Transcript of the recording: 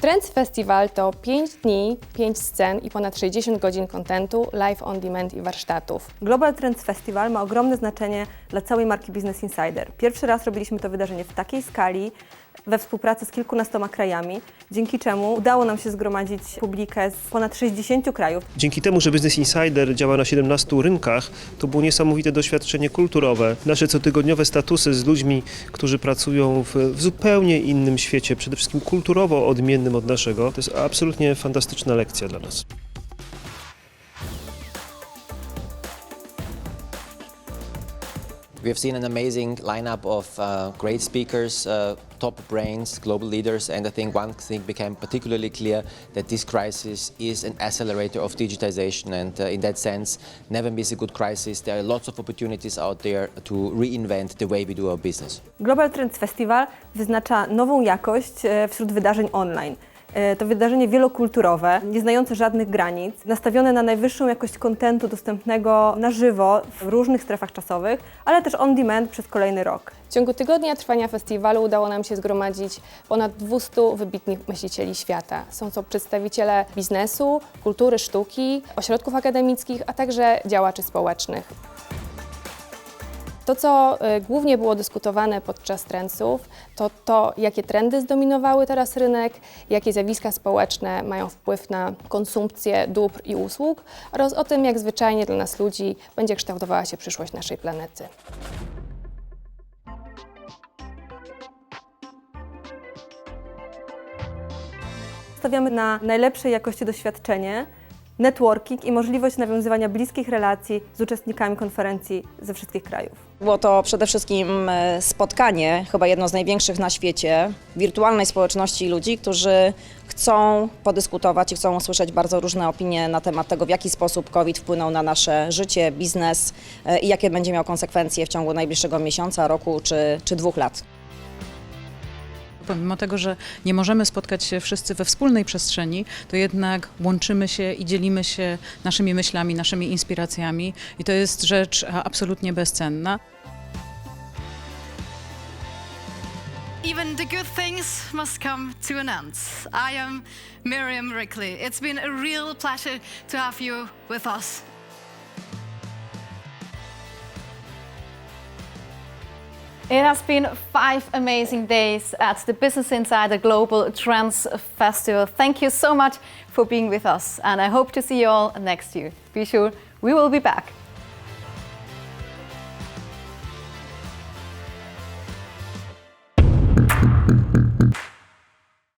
Trends Festival to 5 dni, 5 scen i ponad 60 godzin kontentu, live on demand i warsztatów. Global Trends Festival ma ogromne znaczenie dla całej marki Business Insider. Pierwszy raz robiliśmy to wydarzenie w takiej skali, we współpracy z kilkunastoma krajami, dzięki czemu udało nam się zgromadzić publikę z ponad 60 krajów. Dzięki temu, że Business Insider działa na 17 rynkach, to było niesamowite doświadczenie kulturowe. Nasze cotygodniowe statusy z ludźmi, którzy pracują w, w zupełnie innym świecie, przede wszystkim kulturowo odmiennym od naszego, to jest absolutnie fantastyczna lekcja dla nas. We have seen an amazing lineup of uh, great speakers, uh, top brains, global leaders, and I think one thing became particularly clear that this crisis is an accelerator of digitization, and uh, in that sense, never miss a good crisis. There are lots of opportunities out there to reinvent the way we do our business. Global Trends Festival wyznacza nową jakość wśród wydarzeń online. E, To wydarzenie wielokulturowe, nie znające żadnych granic, nastawione na najwyższą jakość kontentu dostępnego na żywo w różnych strefach czasowych, ale też on demand przez kolejny rok. W ciągu tygodnia trwania festiwalu udało nam się zgromadzić ponad 200 wybitnych myślicieli świata. Są to przedstawiciele biznesu, kultury, sztuki, ośrodków akademickich, a także działaczy społecznych. To, co y, głównie było dyskutowane podczas trendsów, to to, jakie trendy zdominowały teraz rynek, jakie zjawiska społeczne mają wpływ na konsumpcję dóbr i usług oraz o tym, jak zwyczajnie dla nas ludzi będzie kształtowała się przyszłość naszej planety. Stawiamy na najlepszej jakości doświadczenie, networking i możliwość nawiązywania bliskich relacji z uczestnikami konferencji ze wszystkich krajów. Było to przede wszystkim e, spotkanie, chyba jedno z największych na świecie, wirtualnej społeczności ludzi, którzy chcą podyskutować i chcą usłyszeć bardzo różne opinie na temat tego, w jaki sposób COVID wpłynął na nasze życie, biznes e, i jakie będzie miał konsekwencje w ciągu najbliższego miesiąca, roku czy, czy dwóch lat. Pomimo tego, że nie możemy spotkać się wszyscy we wspólnej przestrzeni, to jednak łączymy się i dzielimy się naszymi myślami, naszymi inspiracjami i to jest rzecz absolutnie bezcenna. Even the good things must come to an end. I am Miriam Rickley. It's been a real pleasure to have you with us. It has been five amazing days at the Business Insider Global Trends Festival. Thank you so much for being with us, and I hope to see you all next year. Be sure we will be back.